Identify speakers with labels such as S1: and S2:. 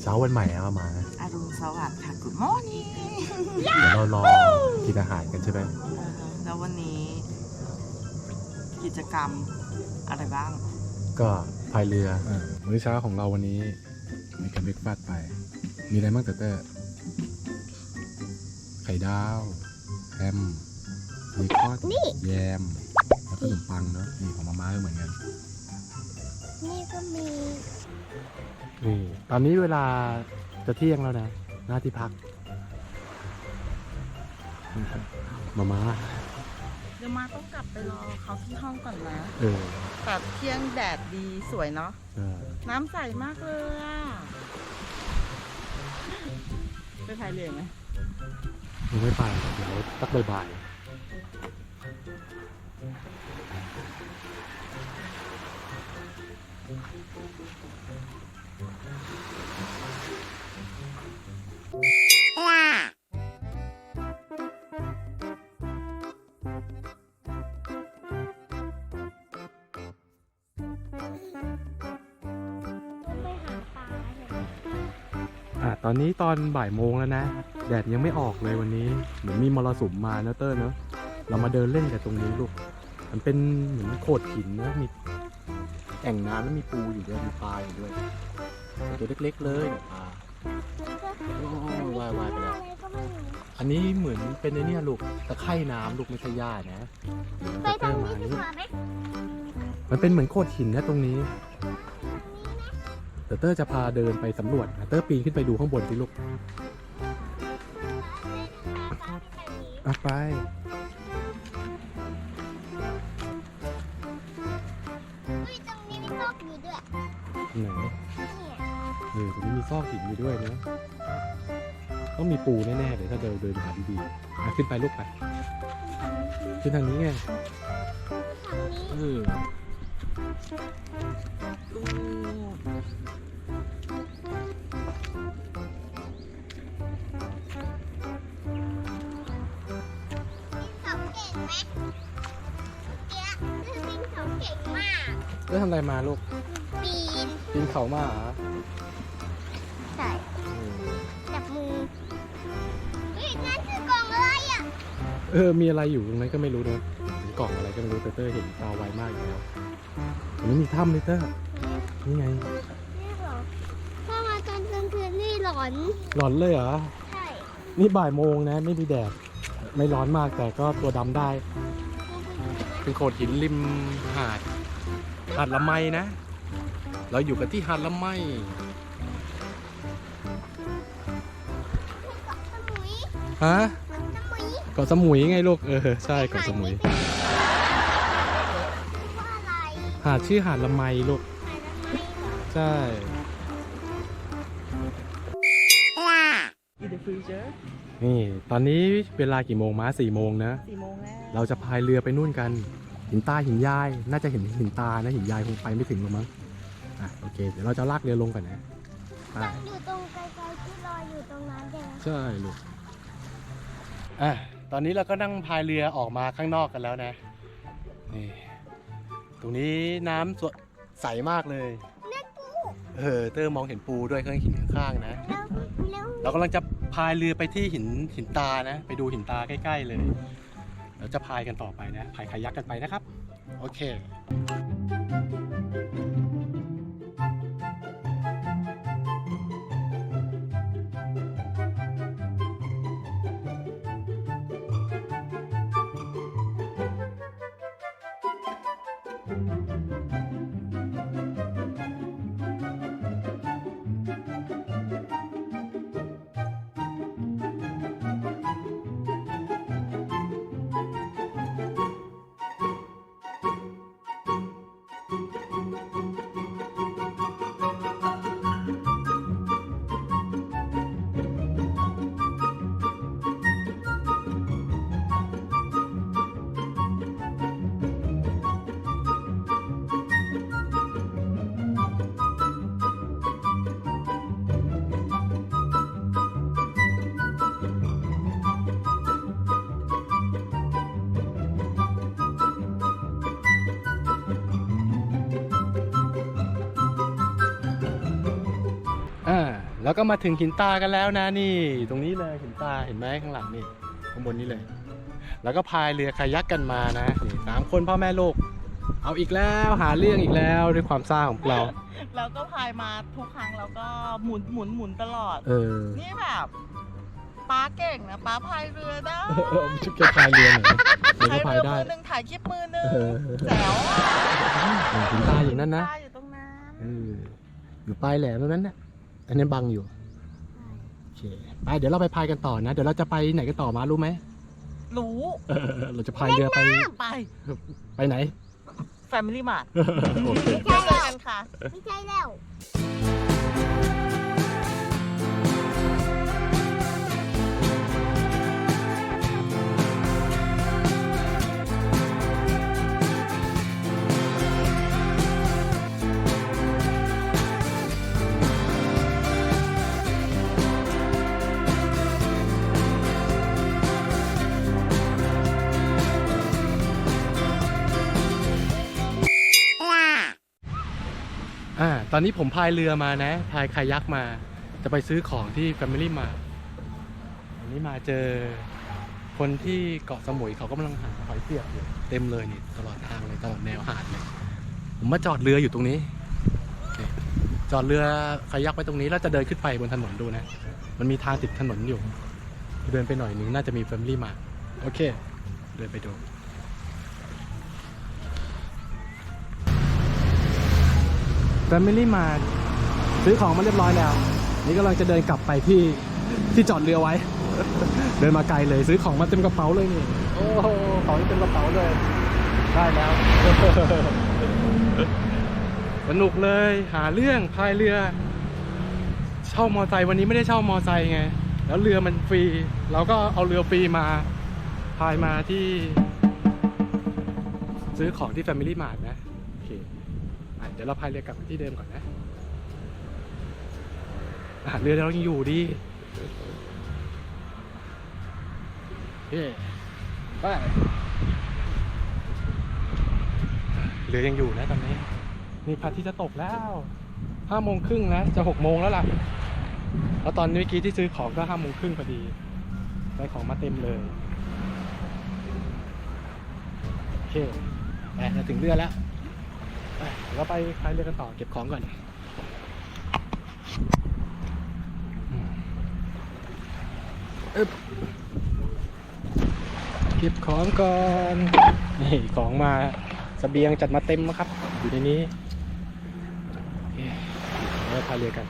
S1: เช้าวันใหม่นะมามา
S2: อรุณสวัสดิ์ค่ะ Good morning
S1: เดี๋ยวเรารอกินอาหารกันใช่ไหม
S2: แล้ววันนี้ กิจกรรมอะไรบ้าง
S1: ก็พายเรืออมื้อเช้าของเราวันนี้ มีการเบรกฟาสต์ไป มีอะไรบ้างเตอร์เตอร์ไข่ดาวแฮมเบคอน
S3: นี่
S1: แยม แล้วก็ขนมปังเนาะนี่ของมาม่าก็เหมือนกัน
S3: ก็มี
S1: นี่ตอนนี้เวลาจะเที่ยงแล้วนะ หน้าที่พักมาม่า
S2: เดี๋ยวมาต้องกลับไปรอเขาที่ห้องก่อนนะ
S1: เออ
S2: แต่เที่ยงแดดดีสวยเนาะ
S1: ใช่
S2: น้ำใสมากเลยอะไปพายเรือไหม
S1: ยังไม่ไปเดี๋ยวสักบ่าย
S3: ไต
S1: อนนี้ตอนบ่ายโมงแล้วนะ แดดยังไม่ออกเลยวันนี้ เหมือนมีมรสุมมานะเตอร์เนอะเรามาเดินเล่นกันตรงนี้ลูก มันเป็นเหมือนโขดหินนะมีแอ่งน้ำแล้วมีปูอยู่ด้วยมีปลาอยู่ด้วยตัวเล็กๆเลยเนี่ยปลาโอ้ยว่ายว่ายไปแล้ว
S3: อะไรก็ไม่รู้
S1: อันนี้เหมือนเป็นไอ้เนี่ยลูกตะไคร่น้ำลูกไม่ใช่หญ้านะเดี๋ยว
S3: ไป
S1: เตอ
S3: ทาง
S1: ร์มา
S3: นี้ดี
S1: นี่
S3: กว่าไหม
S1: มันเป็นเหมือนโขดหินนะตรงนี้เดี๋ยวเตอร์จะพาเดินไปสำรวจนะเตอร์ปีนขึ้นไปดูข้างบนสิลูกอะไป
S3: อุ้ยตรงนี้มีซอกอยู่ด้วย
S1: ไหน
S3: เนี่ย
S1: เออตรงนี้มีซอกหินอยู่ด้วยนะ ต้องมีปูแน่ๆเดี๋ยวถ้าเดินเดินหาดีๆอะขึ้นไปลูกไป ขึ้นทางนี้ไง
S3: ทางนี้
S1: เออ
S2: ลูก
S3: เขาเก่งไหมเนี่ยคือบินเขาเก่งมาก
S1: เอ้ยทำอะไรมาลูก
S3: ปีน
S1: ปีนเขามาเหรอ
S3: ใส่
S1: เออ
S3: จับมือเฮ้ยนั่นคือกล่องอะไรอะ
S1: เออ มีอะไรอยู่ตรงนั้นก็ไม่รู้นะเป็นกล่องอะไรก็ไม่รู้แต่เตอร์เห็นตาไวมากอยู่แล้วตรงนี้มีถ้ำเลยเตอร์นี่ไง
S3: อน
S1: หลอนเลยเหรอ
S3: ใช่
S1: นี่บ่ายโมงนะ ไม่มีแดด ไม่ร้อนมากแต่ก็ตัวดำได้ เป็นโขดหินริมหาด หาดละไมนะ เราอยู่กันที่หาดละไม
S3: สมุย
S1: ฮะ
S3: สมุย
S1: เกาะสมุยไงลูก เออ ใช่เกาะสมุย
S3: ว่าอะไร
S1: หาดชื่อหาดละไมลูก
S3: หายทำไมเหรอ
S1: ใช่
S2: in the future
S1: นี่ตอนนี้เวลากี่โมงมาสี่โมงนะ
S2: สี่โมงแล้ว
S1: เราจะพายเรือไปนู่นกัน หินตาหินยาย น่าจะเห็นหินตานะหินยายคงไปไม่ถึงหรอกมั้งอะโอเค เดี๋ยวเราจะลากเรือลงก่อนนะไป
S3: มันอยู่ตรงไกลๆที่ลอยอยู่ตรงนั้นเอง
S1: ใช่ลูกอะตอนนี้เราก็นั่งพายเรือออกมาข้างนอกกันแล้วนะนี่ตรงนี้น้ำสดใสมากเลย
S3: นั่นกู
S1: เออเตอร์มองเห็นปูด้วยเครื่องหินข้างๆนะ
S3: แล้วแล้ว
S1: เรากำลังจะพายเรือไปที่หินหินตานะ ไปดูหินตาใกล้ ๆ เลยเราจะพายกันต่อไปนะพายคายักกันไปนะครับ โอเค แล้วก็มาถึงหินตากันแล้วนะนี่ ตรงนี้เลยหินตาเห็นไหมข้างหลังนี่ข้างบนนี้เลย แล้วก็พายเรือคายักกันมานะนี่สามคนพ่อแม่ลูกเอาอีกแล้วหาเรื่องอีกแล้วด้วยความซ่าของเรา
S2: แล้วก็พายมาทุกครั้งแล้วก็หมุนหมุนหมุนตลอด
S1: เออ
S2: นี่แบบป้าเก่งนะป้าพายเรือได้
S1: เออชุดแกพายเรือหน่อยเดี๋ยว
S2: พาย
S1: ก็พายได้
S2: เรือมือหนึ่งถ่ายคลิปมือหนึ่ง
S1: เออ
S2: แจ๋วอะ
S1: หินตาอย่างนั้นนะ
S2: ตาอยู่ตรงนั้น
S1: เอออยู่ปลายแหลมตรงนั้นนะ อันนี้บังอยู่โอเคไปเดี๋ยวเราไปพายกันต่อนะ เดี๋ยวเราจะไปไหนกันต่อมารู้ไหม
S2: รู้
S1: เออเราจะพายเรือไป
S2: ไป
S1: ไปไหน
S2: Family Mart
S1: โอเค
S2: เจอกันค่ะ
S3: ไม่ใช่แล้ว
S1: ตอนนี้ผมพายเรือมานะ พายคายักมา จะไปซื้อของที่ Family Mart อันนี้มาเจอคนที่เกาะสมุยเขากำลังหาหอยเสียบอยู่เต็มเลยนี่ตลอดทางเลยตลอดแนวหาดเลยผมมาจอดเรืออยู่ตรงนี้ จอดเรือคายักไว้ตรงนี้แล้วจะเดินขึ้นไปบนถนนดูนะ มันมีทางติดถนนอยู่ เดินไปหน่อยหนึงน่าจะมี Family Mart โอเค เดินไปดู Family Mart ซื้อของมาเรียบร้อยแล้ว นี่กำลังจะเดินกลับไปที่ที่จอดเรือไว้ เดินมาไกลเลยซื้อของมาเต็มกระเป๋าเลยนี่ โอ้โหของเต็มกระเป๋าเลย ได้แล้ว สนุกเลยหาเรื่องพายเรือ เช่ามอไซค์วันนี้ไม่ได้เช่ามอไซค์ไง แล้วเรือมันฟรี เราก็เอาเรือฟรีมาพายมาที่ ซื้อของที่ Family Mart นะโอเคอะ เดี๋ยวเราพายเรือกลับไปที่เดิมก่อนนะอะเรือเรายังอยู่ดีโอเคไปเรือยังอยู่นะตอนนี้นี่พระอาทิตย์จะตกแล้วห้าโมงครึ่งแล้วจะหกโมงแล้วล่ะแล้วตอนเมื่อกี้ที่ซื้อของก็ห้าโมงครึ่งพอดีได้ของมาเต็มเลยโอเคไปจะถึงเรือแล้วไป เราไปพายเรือกันต่อเก็บของก่อนอืมอึ๊บเก็บของก่อนนี่ของมาสเสบียงจัดมาเต็มนะครับ อยู่ในนี้เดี๋ยวเราพายเรือกัน